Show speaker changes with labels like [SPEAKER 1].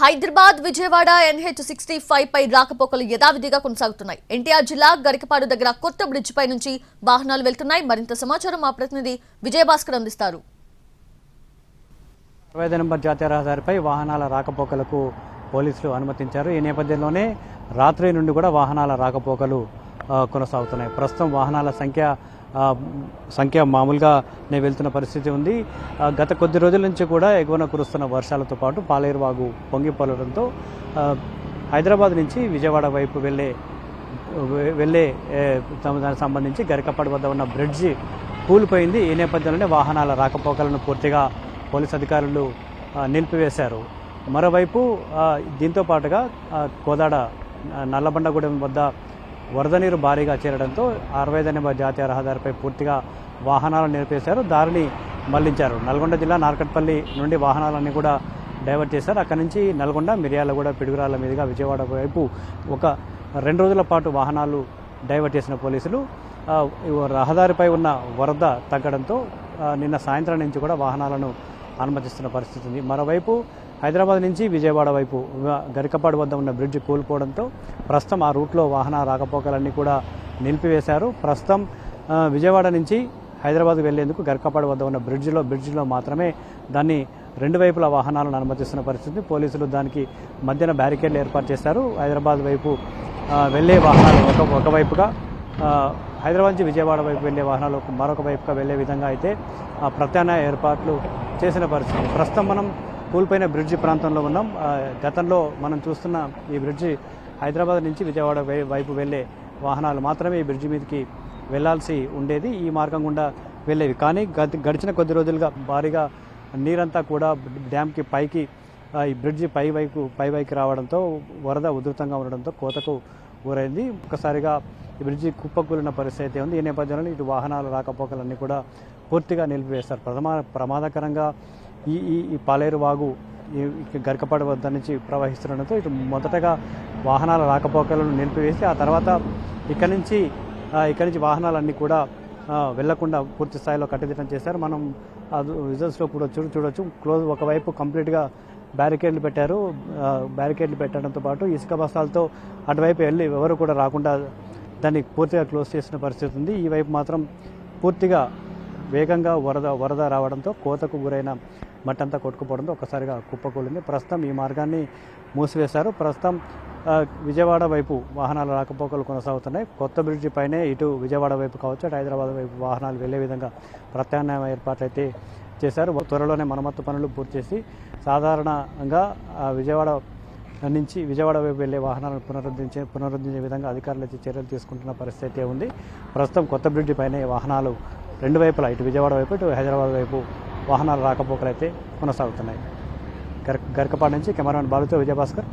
[SPEAKER 1] Hyderabad Vijayawada NH sixty five పై రాకపోకలు యథావిధిగా కొనసాగుతున్నాయి. ఎన్టీఆర్ జిల్లా గరికపాడు దగ్గర కొత్త బ్రిడ్జ్ పై నుంచి వాహనాలు వెళ్తున్నాయి. మరింత సమాచారం మా ప్రతినిధి విజయభాస్కర్ అందిస్తారు.
[SPEAKER 2] అరవై నెంబర్ జాతీయ రహదారిపై వాహనాల రాకపోకలకు పోలీసులు అనుమతించారు. ఈ నేపథ్యంలోనే రాత్రి నుండి కూడా వాహనాల రాకపోకలు కొనసాగుతున్నాయి. ప్రస్తుతం వాహనాల సంఖ్య సంఖ్య మామూలుగా నేను వెళ్తున్న పరిస్థితి ఉంది. గత కొద్ది రోజుల నుంచి కూడా ఎగువన కురుస్తున్న వర్షాలతో పాటు పాలేరు వాగు పొంగిపోలడంతో హైదరాబాద్ నుంచి విజయవాడ వైపు వెళ్ళే వెళ్ళే తమ- దానికి సంబంధించి గరికపాడు వద్ద ఉన్న బ్రిడ్జి కూలిపోయింది. ఈ నేపథ్యంలోనే వాహనాల రాకపోకలను పూర్తిగా పోలీస్ అధికారులు నిలిపివేశారు. మరోవైపు దీంతో పాటుగా కోదాడ నల్లబండగూడెం వద్ద వరద నీరు భారీగా చేరడంతో అరవై ఐదు జాతీయ రహదారిపై పూర్తిగా వాహనాలను నిలిపేశారు. దారిని మళ్ళించారు. నల్గొండ జిల్లా నార్కట్పల్లి నుండి వాహనాలన్నీ కూడా డైవర్ట్ చేశారు. అక్కడి నుంచి నల్గొండ మిర్యాలగూడ పిడుగురాళ్ళ మీదుగా విజయవాడ వైపు ఒక రెండు రోజుల పాటు వాహనాలు డైవర్ట్ చేసిన పోలీసులు రహదారిపై ఉన్న వరద తగ్గడంతో నిన్న సాయంత్రం నుంచి కూడా వాహనాలను అనుమతిస్తున్న పరిస్థితి ఉంది. మరోవైపు హైదరాబాద్ నుంచి విజయవాడ వైపు గరికపాడు వద్ద ఉన్న బ్రిడ్జ్ కూలిపోవడంతో ప్రస్తుతం ఆ రూట్లో వాహన రాకపోకలన్నీ కూడా నిలిపివేశారు. ప్రస్తుతం విజయవాడ నుంచి హైదరాబాద్ వెళ్ళేందుకు గరికపాడు వద్ద ఉన్న బ్రిడ్జ్లో బ్రిడ్జిలో మాత్రమే దాన్ని రెండు వైపుల వాహనాలను అనుమతిస్తున్న పరిస్థితి. పోలీసులు దానికి మధ్యన బ్యారికేడ్లు ఏర్పాటు చేశారు. హైదరాబాద్ వైపు వెళ్ళే వెళ్ళే వాహనాలు ఒక ఒకవైపుగా హైదరాబాద్ నుంచి విజయవాడ వైపు వెళ్ళే వాహనాలు మరొక వైపుగా వెళ్ళే విధంగా అయితే ఆ, ప్రత్యామ్నాయ ఏర్పాట్లు చేసిన పరిస్థితి. ప్రస్తుతం మనం కూలిపోయిన బ్రిడ్జి ప్రాంతంలో ఉన్నాం. గతంలో మనం చూస్తున్న ఈ బ్రిడ్జి హైదరాబాద్ నుంచి విజయవాడ వైపు వెళ్ళే వాహనాలు మాత్రమే ఈ బ్రిడ్జి మీదకి వెళ్ళాల్సి ఉండేది. ఈ మార్గం గుండా వెళ్ళేవి. కానీ గడిచిన కొద్ది రోజులుగా భారీగా నీరంతా కూడా డ్యామ్కి పైకి ఈ బ్రిడ్జి పై వైపు పై వైపు రావడంతో వరద ఉధృతంగా ఉండడంతో కోతకు గురైంది. ఒక్కసారిగా ఈ బ్రిడ్జి కుప్పకూలిన పరిస్థితి అయితే ఉంది. ఈ నేపథ్యంలో ఇటు వాహనాలు రాకపోకలన్నీ కూడా పూర్తిగా నిలిపివేస్తారు ప్రమా ప్రమాదకరంగా ఈ ఈ ఈ పాలేరు వాగు ఈ గరికపాడు వద్ద నుంచి ప్రవహిస్తుండడంతో ఇటు మొదటగా వాహనాల రాకపోకలను నిలిపివేసి ఆ తర్వాత ఇక్కడి నుంచి ఇక్కడి నుంచి వాహనాలన్నీ కూడా వెళ్ళకుండా పూర్తి స్థాయిలో కట్టుదిట్టం చేశారు. మనం రిజల్ట్స్లో కూడా చూడ చూడొచ్చు క్లోజ్ ఒకవైపు కంప్లీట్గా బ్యారికేడ్లు పెట్టారు. బ్యారికేడ్లు పెట్టడంతో పాటు ఇసుక బస్తాలతో అటువైపు వెళ్ళి ఎవరు కూడా రాకుండా దాన్ని పూర్తిగా క్లోజ్ చేసిన పరిస్థితి ఉంది. ఈ వైపు మాత్రం పూర్తిగా వేగంగా వరద వరద రావడంతో కోతకు గురైన మట్టంతా కొట్టుకుపోవడంతో ఒక్కసారిగా కుప్పకూలింది. ప్రస్తుతం ఈ మార్గాన్ని మూసివేశారు. ప్రస్తుతం విజయవాడ వైపు వాహనాల రాకపోకలు కొనసాగుతున్నాయి. కొత్త బ్రిడ్జి పైనే ఇటు విజయవాడ వైపు కావచ్చు అటు హైదరాబాద్ వైపు వాహనాలు వెళ్ళే విధంగా ప్రత్యామ్నాయ ఏర్పాట్లు అయితే చేశారు. త్వరలోనే మరమ్మత్తు పనులు పూర్తి చేసి సాధారణంగా ఆ, విజయవాడ నుంచి విజయవాడ వైపు వెళ్ళే వాహనాలను పునరుద్ధరించే పునరుద్ధరించే విధంగా అధికారులు అయితే చర్యలు తీసుకుంటున్న పరిస్థితి అయితే ఉంది. ప్రస్తుతం కొత్త బ్రిడ్జి పైనే వాహనాలు రెండు వైపులా ఇటు విజయవాడ వైపు ఇటు హైదరాబాద్ వైపు వాహనాలు రాకపోకలు అయితే కొనసాగుతున్నాయి. గర్ గరికపాడు నుంచి కెమెరామెన్ బాలుతో విజయభాస్కర్